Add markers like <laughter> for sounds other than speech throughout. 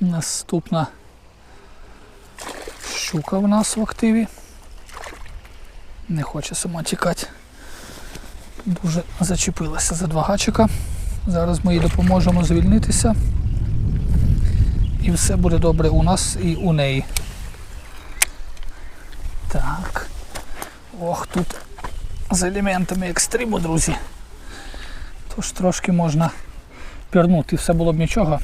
Наступна щука в нас в активі. Не хоче сама тікати. Дуже зачепилася за два гачика. Зараз ми їй допоможемо звільнитися. І все буде добре у нас і у неї. Так. Ох, тут з елементами екстриму, друзі. Тож трошки можна пірнути, все було б нічого.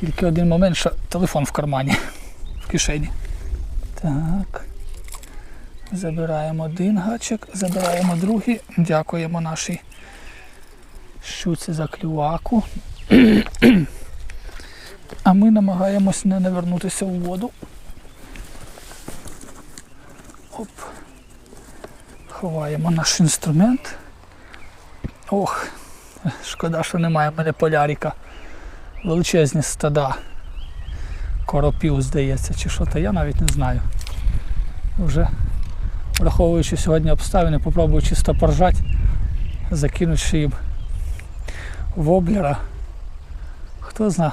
Тільки один момент, що телефон в кармані, в кишені. Так. Забираємо один гачик, забираємо другий. Дякуємо нашій щуці за клюваку. <clears throat> А ми намагаємось не навернутися в воду. Оп. Ховаємо наш інструмент. Ох, шкода, що немає в мене полярика. Величезні стада. Коропів, здається, чи що то я навіть не знаю. Вже враховуючи сьогодні обставини, попробую чисто поржати, закинувши їм воблера. Хто зна,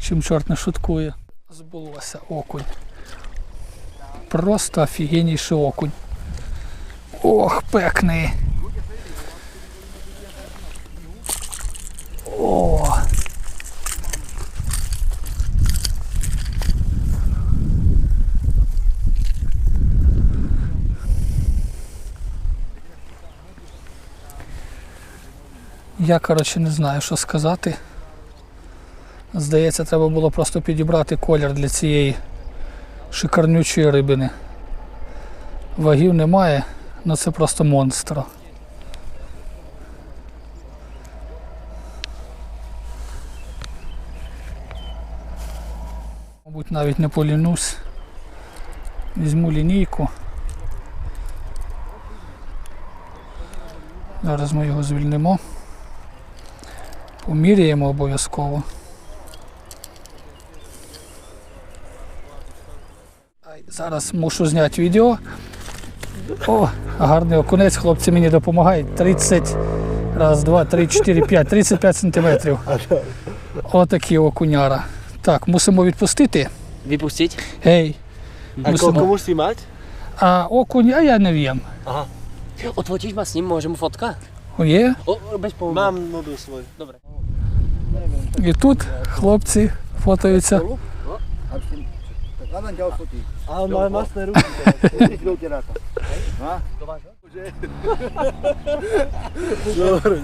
чим чорт не шуткує. Збулося окунь. Просто офігенніший окунь. Ох, пекний. О. Я, коротше, не знаю, що сказати. Здається, треба було просто підібрати колір для цієї шикарнючої рибини. Вагів немає, але це просто монстро. Мабуть, навіть не полінусь. Візьму лінійку. Зараз ми його звільнимо. Поміряємо обов'язково. Зараз мушу зняти відео. О, гарний окунець, хлопці мені допомагають. 30, раз, два, три, чотири, п'ять, 35 сантиметрів. Отакі окуняра. Так, мусимо відпустити. Vypustiť? Гей. Musím- koľko musí? А окунь, а я не в'єм. Odfotíš ma s ním, môžem mu fotka? О, Є. Mám mobil svoj. Dobre. І тут хлопці фотаються.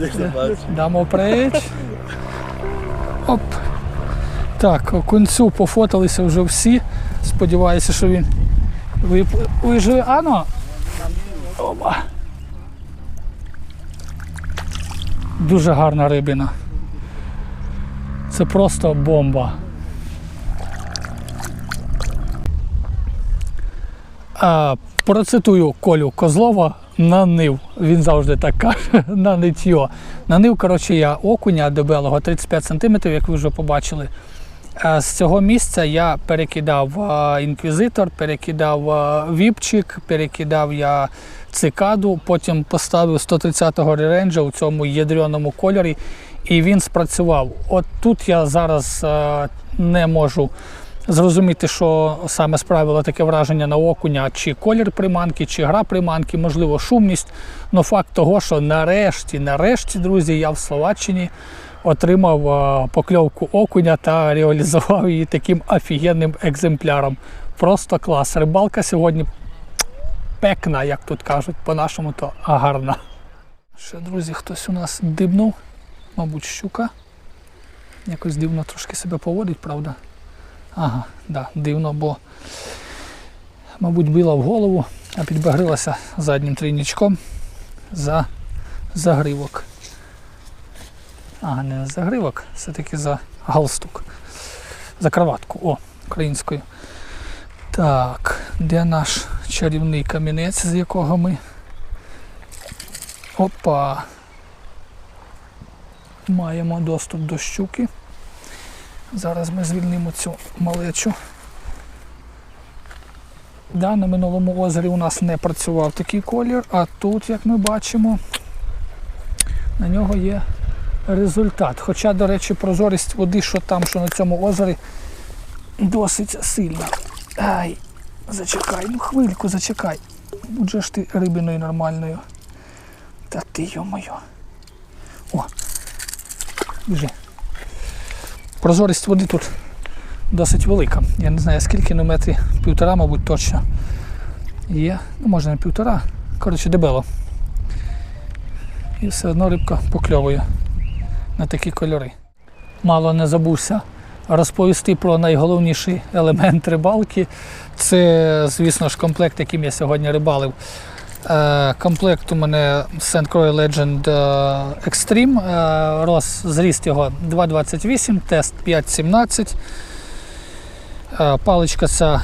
Nech sa páči. Дамо преч. Оп. Так, окунцю пофоталися вже всі. Сподіваюся, що він вип- виживе. Ано. Оба. Дуже гарна рибина. Це просто бомба. А, процитую Колю Козлова на нив. Він завжди так каже <laughs> на нитьо. На нив, коротше, я окуня дебелого 35 см, як ви вже побачили. Е, З цього місця я перекидав е, інквізитор, перекидав е, віпчик, перекидав я цикаду, потім поставив 130-го реренджа у цьому ядреному кольорі, і він спрацював. От тут я зараз не можу зрозуміти, що саме справило таке враження на окуня, чи колір приманки, чи гра приманки, можливо, шумність. Но факт того, що нарешті, нарешті, друзі, я в Словаччині отримав е, покльовку окуня та реалізував її таким офігенним екземпляром. Просто клас. Рибалка сьогодні пекна, як тут кажуть, по-нашому то гарна. Ще, друзі, хтось у нас дибнув, мабуть, щука. Якось дивно трошки себе поводить, правда? Ага, да, дивно, бо, мабуть, била в голову, а підбагрилася заднім трійничком за загривок. Ага, не за загривок, все-таки за галстук. За кроватку. О, українською. Так, де наш чарівний камінець, з якого ми. Опа. Маємо доступ до щуки. Зараз ми звільнимо цю малечу. Да, на минулому озері у нас не працював такий колір, а тут, як ми бачимо, на нього є результат. Хоча, до речі, прозорість води, що там, що на цьому озері, досить сильна. Ай, зачекай, ну хвильку, зачекай. Будь ж ти рибиною нормальною. Та ти йо-моє. О, біжи. Прозорість води тут досить велика. Я не знаю скільки, ну метрі півтора, мабуть, точно. Є, ну може не півтора. Коротше, дебело. І все одно рибка покльовує на такі кольори. Мало не забувся розповісти про найголовніший елемент рибалки. Це, звісно ж, комплект, яким я сьогодні рибалив. Е, Комплект у мене St. Croix Legend е, Extreme. Е, Роз, зріст його 2,28, тест 5,17. Е, Паличка ця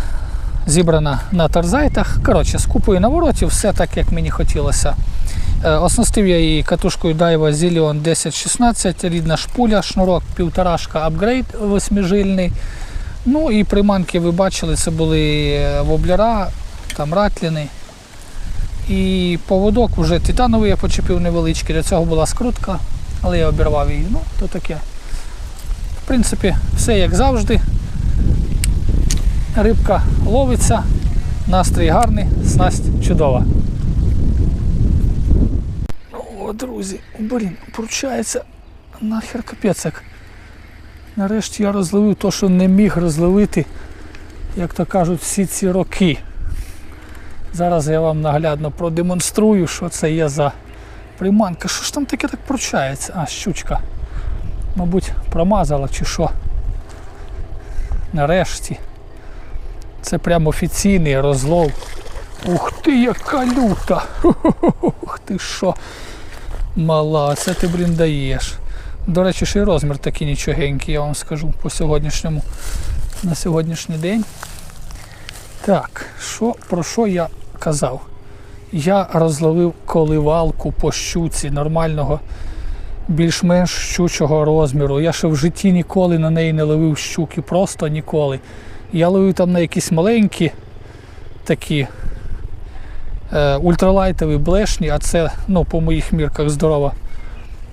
зібрана на торзайтах. Коротше, з купою наворотів, все так, як мені хотілося. Е, Оснастив я її катушкою Daiwa Zillion 1016, рідна шпуля, шнурок півторашка апгрейд восьмижильний. Ну і приманки ви бачили, це були е, воблера, там ратліни. І поводок вже титановий я почепив невеличкий, для цього була скрутка, але я обірвав її. Ну, то таке. В принципі, все як завжди. Рибка ловиться, настрій гарний, снасть чудова. О, друзі, блін, получається нахер капець. Нарешті я розловив те, що не міг розловити, як то кажуть, всі ці роки. Зараз я вам наглядно продемонструю, що це є за приманка. Що ж там таке так пручається? А, щучка. Мабуть, промазала чи що. Нарешті. Це прям офіційний розлов. Ух ти, яка люта! <laughs> Ух ти що. Мала, це ти, блін, даєш. До речі, ще й розмір такий нічогенький, я вам скажу по сьогоднішньому. На сьогоднішній день. Так, що, про що я казав? Я розловив коливалку по щуці нормального, більш-менш щучого розміру. Я ще в житті ніколи на неї не ловив щуки, просто ніколи. Я ловив там на якісь маленькі такі ультралайтові блешні, а це ну, по моїх мірках здорова,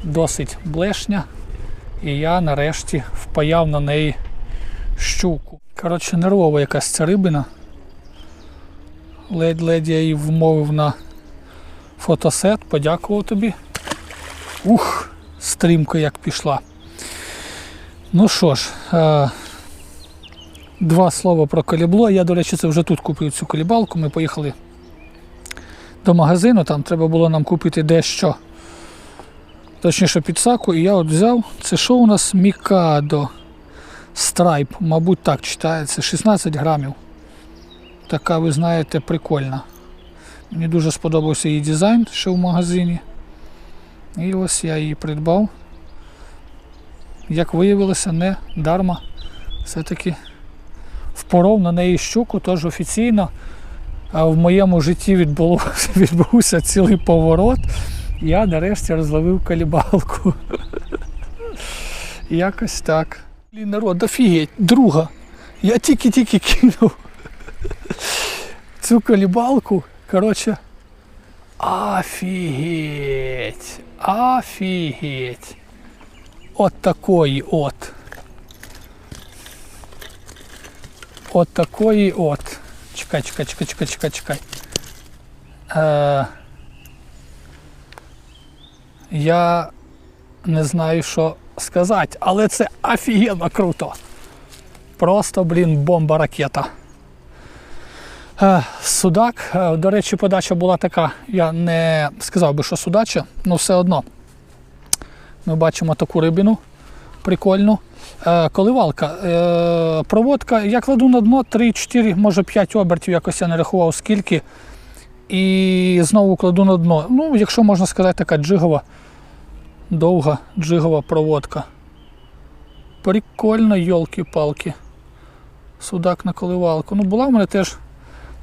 досить блешня. І я нарешті впаяв на неї щуку. Коротше, нервова якась ця рибина. Ледь-ледь я її вмовив на фотосет, подякував тобі. Ух, стрімко як пішла. Ну що ж, е, два слова про колібло. Я, до речі, це вже тут купив цю колібалку. Ми поїхали до магазину, там треба було нам купити дещо. Точніше підсаку, і я от взяв. Це що у нас Мікадо Страйп, мабуть, так читається, 16 грамів. Така, ви знаєте, прикольна. Мені дуже сподобався її дизайн ще в магазині. І ось я її придбав. Як виявилося, не дарма. Все-таки впоров на неї щуку, тож офіційно в моєму житті відбулося, <laughs> відбувся цілий поворот. Я нарешті розловив калібалку. <laughs> Якось так. Блін, народ, офігеть, друга. Я тільки-тільки кинув <laughs> цю колібалку. Коротше. Офігеть. Офігеть. От такої от. От такої от. Чекай, чекай, чекай, чекай, чекай, чекай. Е, я не знаю, що сказати, але це офігенно круто. Просто, блін, бомба ракета. Е, Судак, е, до речі, подача була така. Я не сказав би, що судача, але все одно. Ми бачимо таку рибину прикольну. Е, Коливалка. Е, Проводка. Я кладу на дно 3-4, може 5 обертів, якось я не рахував скільки. І знову кладу на дно. Ну, якщо можна сказати, така джигова, довга джигова проводка. Прикольно, йолки-палки. Судак на коливалку. Ну, була в мене теж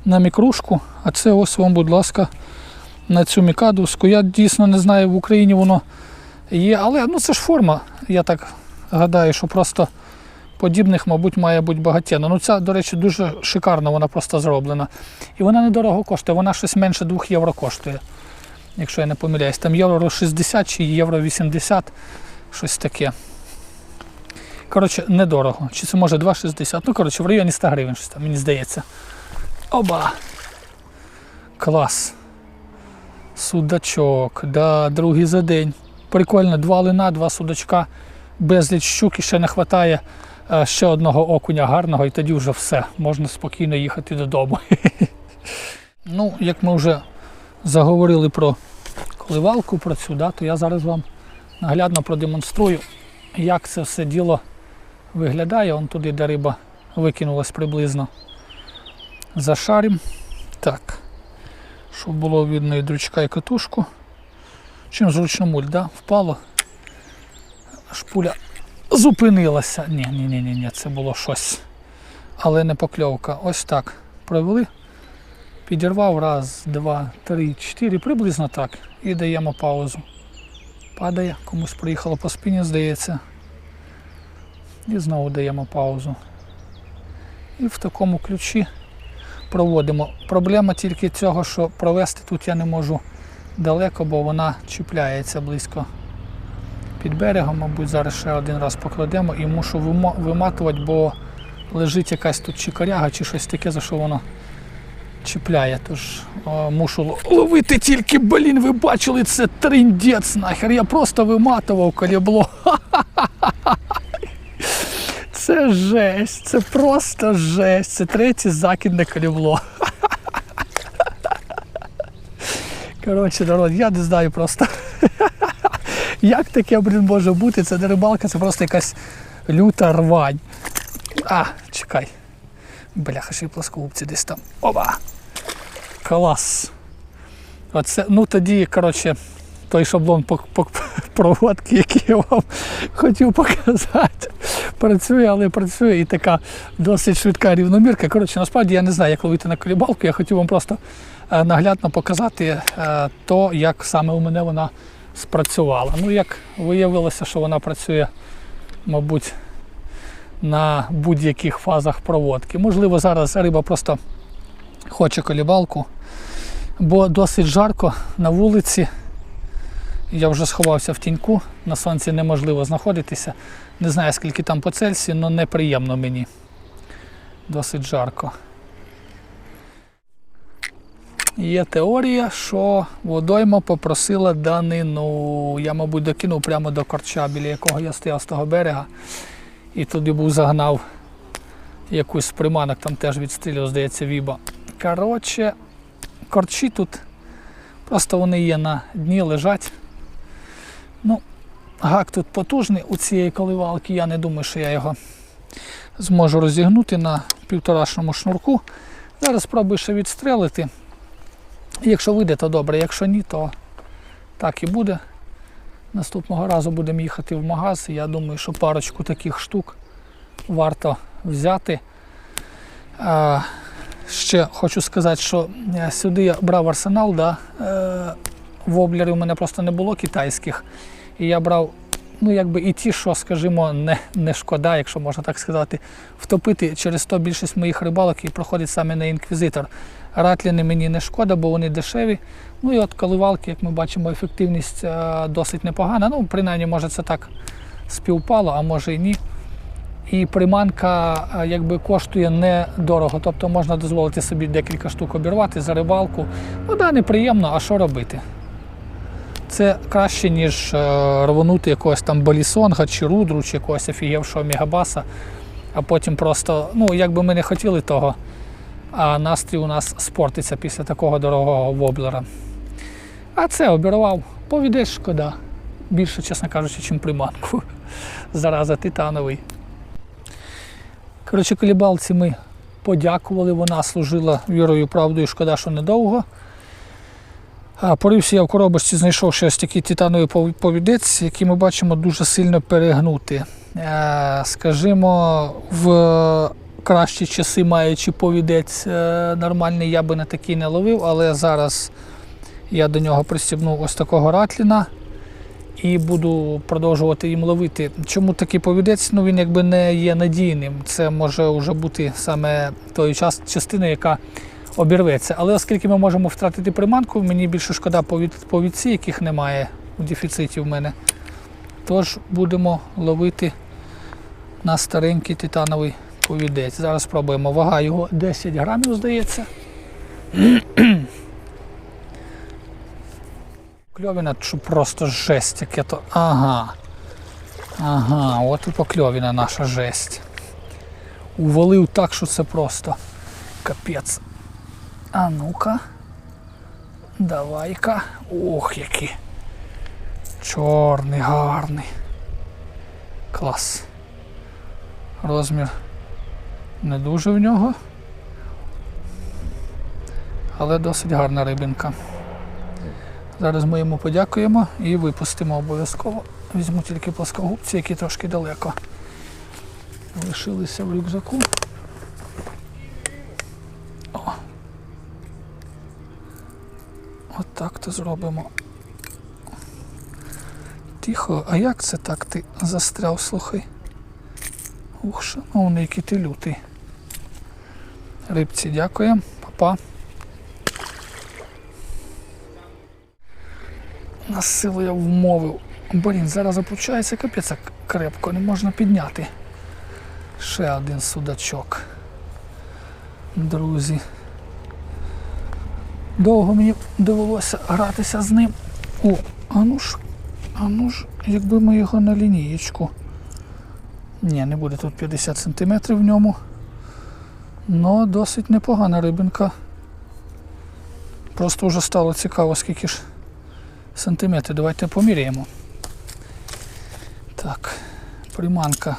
на мікрушку, а це ось вам, будь ласка, на цю мікадовську. Я дійсно не знаю, в Україні воно є, але ну, це ж форма. Я так гадаю, що просто подібних, мабуть, має бути багатєно. Ну, ця, до речі, дуже шикарно вона просто зроблена. І вона недорого коштує, вона щось менше 2 євро коштує, якщо я не помиляюсь. Там євро 60 чи євро 80, Щось таке. Коротше, недорого. Чи це може 2,60? Ну, коротше, в районі 100 гривень щось там, мені здається. Оба! Клас. Судачок, да, другий за день. Прикольно, два лина, два судачка, безліч щук і ще не вистачає е, ще одного окуня гарного, і тоді вже все. Можна спокійно їхати додому. <laughs> ну, як ми вже заговорили про коливалку, про цю, да, то я зараз вам наглядно продемонструю, як це все діло виглядає. Он туди, де риба викинулась приблизно. Зашарім. Так. Щоб було видно і дрючка, і катушку. Чим зручно муль, да? Впало. Аж пуля зупинилася. Ні, ні, ні, ні, ні, це було щось. Але не покльовка. Ось так. Провели. Підірвав раз, два, три, чотири, приблизно так. І даємо паузу. Падає, комусь приїхало по спині, здається. І знову даємо паузу. І в такому ключі проводимо. Проблема тільки цього, що провести тут я не можу далеко, бо вона чіпляється близько під берегом. Мабуть, зараз ще один раз покладемо і мушу виматувати, бо лежить якась тут чикаряга чи щось таке, за що воно чіпляє. Тож о, мушу ловити тільки, блін, ви бачили, це триндець нахер. Я просто виматував калібло. <laughs> Це жесть, це просто жесть. Це третє закидне калібло. <laughs> Коротше, народ, я не знаю просто. <laughs> Як таке, блін, може бути? Це не рибалка, це просто якась люта рвань. А, чекай. Бляха, ще й плоскогубці десь там. Оба! Клас. Оце, ну тоді, коротше, той шаблон <laughs> проводки, який я вам <laughs> хотів показати. Працює, але працює і така досить швидка рівномірка. Коротше, насправді я не знаю, як ловити на колібалку. Я хотів вам просто е, наглядно показати е, то, як саме у мене вона спрацювала. Ну, як виявилося, що вона працює, мабуть, на будь-яких фазах проводки. Можливо, зараз риба просто хоче колібалку, бо досить жарко на вулиці. Я вже сховався в тіньку, на сонці неможливо знаходитися. Не знаю, скільки там по Цельсію, але неприємно мені. Досить жарко. Є теорія, що водойма попросила данину. Я, мабуть, докинув прямо до корча, біля якого я стояв з того берега. І туди був загнав якусь приманок, там теж відстрілював, здається, віба. Коротше, корчі тут просто вони є на дні, лежать. Ну, гак тут потужний у цієї коливалки. Я не думаю, що я його зможу розігнути на півторашному шнурку. Зараз спробую ще відстрелити. Якщо вийде, то добре. Якщо ні, то так і буде. Наступного разу будемо їхати в магаз. Я думаю, що парочку таких штук варто взяти. Ще хочу сказати, що е, сюди я брав арсенал, да, е, воблерів у мене просто не було китайських. І я брав, ну якби і ті, що, скажімо, не, не шкода, якщо можна так сказати, втопити через то більшість моїх рибалок і проходить саме на інквізитор. Ратліни мені не шкода, бо вони дешеві. Ну і от коливалки, як ми бачимо, ефективність е, досить непогана. Ну, принаймні, може, це так співпало, а може і ні. І приманка е, якби коштує недорого, тобто можна дозволити собі декілька штук обірвати за рибалку. Ну да, неприємно, а що робити? Це краще, ніж е, рвонути якогось там балісонга чи рудру, чи якогось офігівшого мегабаса, а потім просто, ну, як би ми не хотіли того, а настрій у нас спортиться після такого дорогого воблера. А це обірвав. Повідець шкода. Більше, чесно кажучи, ніж приманку. <laughs> Зараза титановий. Коротше, колібалці ми подякували. Вона служила вірою, правдою, шкода, що недовго. А, Порився я в коробочці, знайшов ще ось такий титановий повідець, який ми бачимо дуже сильно перегнути. Е, Скажімо, в кращі часи, маючи повідець е, нормальний, я би на такий не ловив, але зараз я до нього пристібнув ось такого ратліна і буду продовжувати їм ловити. Чому такий повідець? Ну він якби не є надійним. Це може вже бути саме тою частиною, яка обірветься. Але оскільки ми можемо втратити приманку, мені більше шкода повід, повідці, яких немає у дефіциті в мене. Тож будемо ловити на старенький титановий повідець. Зараз спробуємо. Вага його 10 грамів, здається. <clears throat> Кльовіна, що просто жесть, яке то. Ага. Ага, от і покльовіна наша жесть. Увалив так, що це просто капець. А ну-ка. Давай-ка. Ох, який. Чорний, гарний. Клас. Розмір не дуже в нього. Але досить гарна рибинка. Зараз ми йому подякуємо і випустимо обов'язково. Візьму тільки плоскогубці, які трошки далеко лишилися в рюкзаку. Так то зробимо. Тихо, а як це так ти застряв, слухай? Ух, шановний, який ти лютий. Рибці дякуємо, Па-па. На силу я вмовив. Блін, зараз опучається капець крепко, не можна підняти. Ще один судачок. Друзі. Довго мені довелося гратися з ним. О, а ну ж, а ну ж, якби ми його на лінієчку. Ні, не буде тут 50 см в ньому. Ну, досить непогана рибинка. Просто вже стало цікаво, скільки ж сантиметрів. Давайте поміряємо. Так, приманка.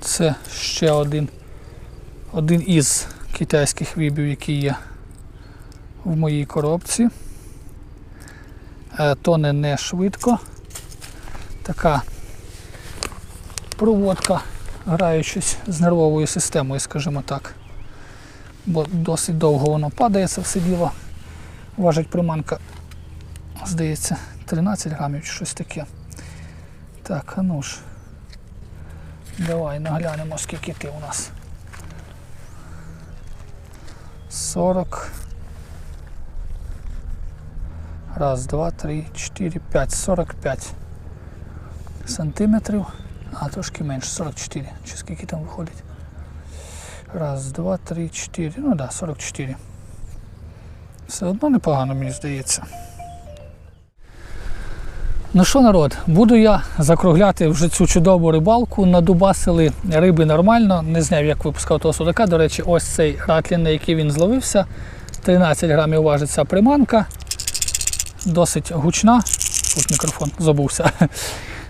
Це ще один, один із китайських вібів, які є в моїй коробці. Е, Тоне не швидко. Така проводка, граючись з нервовою системою, скажімо так. Бо досить довго воно падає, це все діло. Важить приманка, здається, 13 грамів чи щось таке. Так, а ну ж. Давай наглянемо, скільки ти у нас. 40. Раз, два, три, чотири, п'ять. 45 сантиметрів. А, трошки менше, 44. Чи скільки там виходить? Раз, два, три, чотири. Ну так, да, 44. Все одно непогано, мені здається. Ну що, народ, буду я закругляти вже цю чудову рибалку. Надубасили риби нормально. Не знав, як випускав того судака. До речі, ось цей ратлін, на який він зловився. 13 грамів важить ця приманка. Досить гучна. Тут мікрофон забувся. <laughs>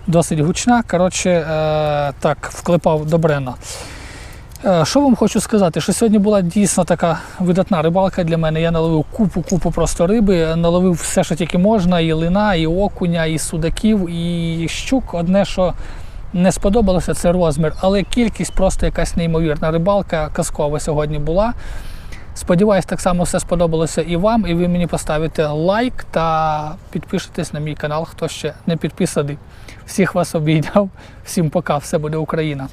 Досить гучна. Коротше, е, так, вклепав добренно. Е, Що вам хочу сказати, що сьогодні була дійсно така видатна рибалка для мене. Я наловив купу-купу просто риби, наловив все, що тільки можна, і лина, і окуня, і судаків, і щук. Одне, що не сподобалося, це розмір, але кількість просто якась неймовірна рибалка казкова сьогодні була. Сподіваюсь, так само все сподобалося і вам, і ви мені поставите лайк та підпишитесь на мій канал, хто ще не підписаний. Всіх вас обійняв. Всім пока, все буде Україна.